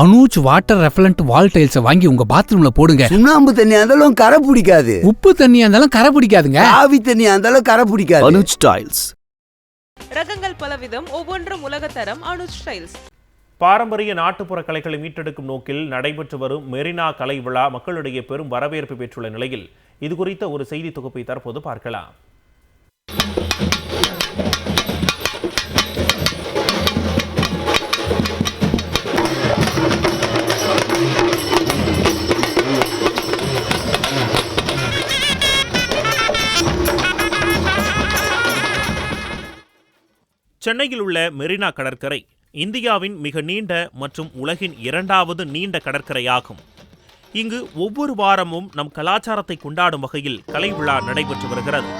Anuj water repellent wall tiles வாங்கி உங்க பாத்ரூம்ல போடுங்க. சுண்ணாம்பு தண்ணியா இருந்தாலும் கரை பிடிக்காது. உப்பு தண்ணியா இருந்தாலும் கரை பிடிக்காதுங்க. ஆவி தண்ணியா இருந்தாலும் கரை பிடிக்காது. அனுஜ் டைல்ஸ் ரகங்கள் பலவிதம் ஒவ்வொன்றும் உலகத்தரம் அனுஜ் ஸ்டைல்ஸ் பாரம்பரிய நாட்டுப்புற கலைகளை மீட்டெடுக்கும் நோக்கில் நடைபெற்று வரும் மெரினா கலை விழா மக்களிடையே பெரும் வரவேற்பு பெற்றுள்ள நிலையில் இது குறித்த ஒரு செய்தி தொகுப்பை தற்போது பார்க்கலாம். சென்னையில் உள்ள மெரினா கடற்கரை இந்தியாவின் மிக நீண்ட மற்றும் உலகின் இரண்டாவது நீண்ட கடற்கரையாகும். இங்கு ஒவ்வொரு வாரமும் நம் கலாச்சாரத்தை கொண்டாடும் வகையில் கலை விழா நடைபெற்று வருகிறது.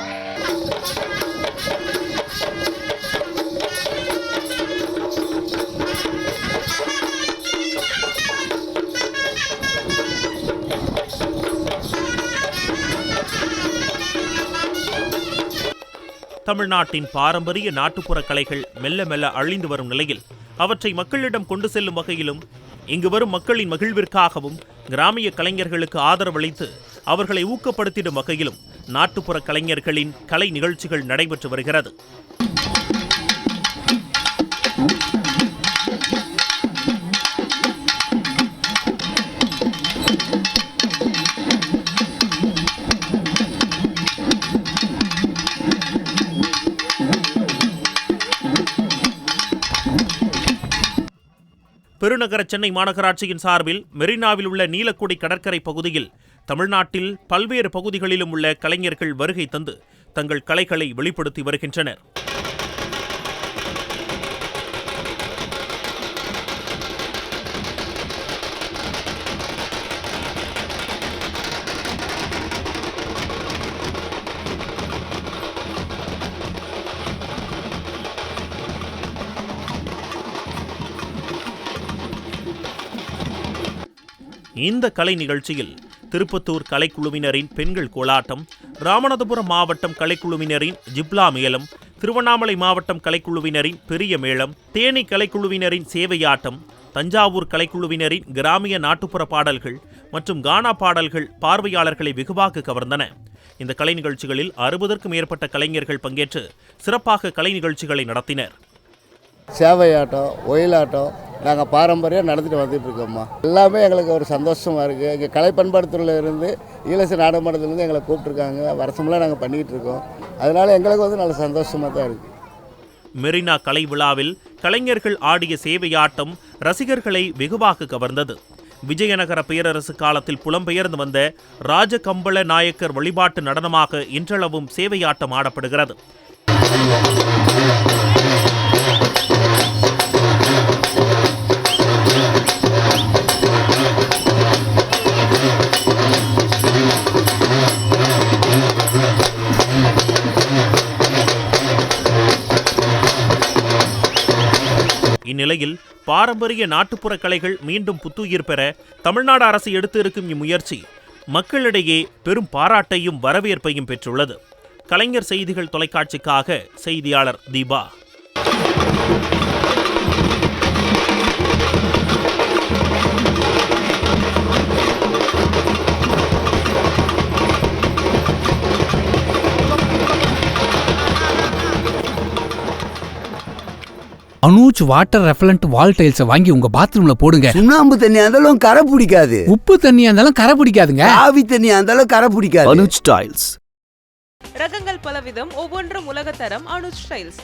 தமிழ்நாட்டின் பாரம்பரிய நாட்டுப்புற கலைகள் மெல்ல மெல்ல அழிந்து வரும் நிலையில் அவற்றை மக்களிடம் கொண்டு செல்லும் வகையிலும் இங்கு வரும் மக்களின் மகிழ்விற்காகவும் கிராமிய கலைஞர்களுக்கு ஆதரவளித்து அவர்களை ஊக்கப்படுத்திடும் வகையிலும் நாட்டுப்புற கலைஞர்களின் கலை நிகழ்ச்சிகள் நடைபெற்று வருகிறது. பெருநகர சென்னை மாநகராட்சியின் சார்பில் மெரினாவில் உள்ள நீலக்குடி கடற்கரை பகுதியில் தமிழ்நாட்டில் பல்வேறு பகுதிகளிலும் உள்ள கலைஞர்கள் வருகை தந்து தங்கள் கலைகளை வெளிப்படுத்தி வருகின்றனர். இந்த கலை நிகழ்ச்சியில் திருப்பத்தூர் கலைக்குழுவினரின் பெண்கள் கோலாட்டம் ராமநாதபுரம் மாவட்டம் கலைக்குழுவினரின் ஜிப்லா மேளம் திருவண்ணாமலை மாவட்டம் கலைக்குழுவினரின் பெரிய மேளம் தேனி கலைக்குழுவினரின் சேவையாட்டம் தஞ்சாவூர் கலைக்குழுவினரின் கிராமிய நாட்டுப்புற பாடல்கள் மற்றும் கானா பாடல்கள் பார்வையாளர்களை வெகுவாக கவர்ந்தன. இந்த கலை நிகழ்ச்சிகளில் அறுபதற்கும் மேற்பட்ட கலைஞர்கள் பங்கேற்று சிறப்பாக கலை நிகழ்ச்சிகளை நடத்தினர். சேவையாட்டம் ஒயிலாட்டம் நாங்கள் பாரம்பரியம் நடத்திட்டு வந்துட்டு இருக்கோம்மா. எல்லாமே எங்களுக்கு ஒரு சந்தோஷமாக இருக்குது இங்கே கலை பண்பாட்டுத்துறையில இருந்து ஈழச நாடகமன்றத்துலேருந்து எங்களை கூப்பிட்ருக்காங்க வருஷமெல்லாம் நாங்கள் பண்ணிகிட்டு இருக்கோம். அதனால் எங்களுக்கு வந்து நல்ல சந்தோஷமாக தான் இருக்குது மெரினா கலை விழாவில் கலைஞர்கள் ஆடிய சேவையாட்டம் ரசிகர்களை வெகுவாக கவர்ந்தது. விஜயநகர பேரரசு காலத்தில் புலம்பெயர்ந்து வந்த ராஜகம்பள நாயக்கர் வழிபாட்டு நடனமாக இன்றளவும் சேவையாட்டம் ஆடப்படுகிறது. இந்நிலையில் பாரம்பரிய நாட்டுப்புற கலைகள் மீண்டும் புத்துயிர் பெற தமிழ்நாடு அரசு எடுத்து இருக்கும் இம்முயற்சி மக்களிடையே பெரும் பாராட்டையும் வரவேற்பையும் பெற்றுள்ளது. கலைஞர் செய்திகள் தொலைக்காட்சிக்காக செய்தியாளர் Deepa. Anuj water repellent wall tiles வாங்கி உங்க பாத்ரூம்ல போடுங்க. சுண்ணாம்பு தண்ணியா இருந்தாலும் கரை பிடிக்காது. உப்பு தண்ணியா இருந்தாலும் கரை பிடிக்காதுங்க. ஆவி தண்ணியா இருந்தாலும் கரை பிடிக்காது. அனுஜ் டைல்ஸ் ரகங்கள் பலவிதம் ஒவ்வொன்றும் உலகத்தரம் அனுஜ் ஸ்டைல்ஸ்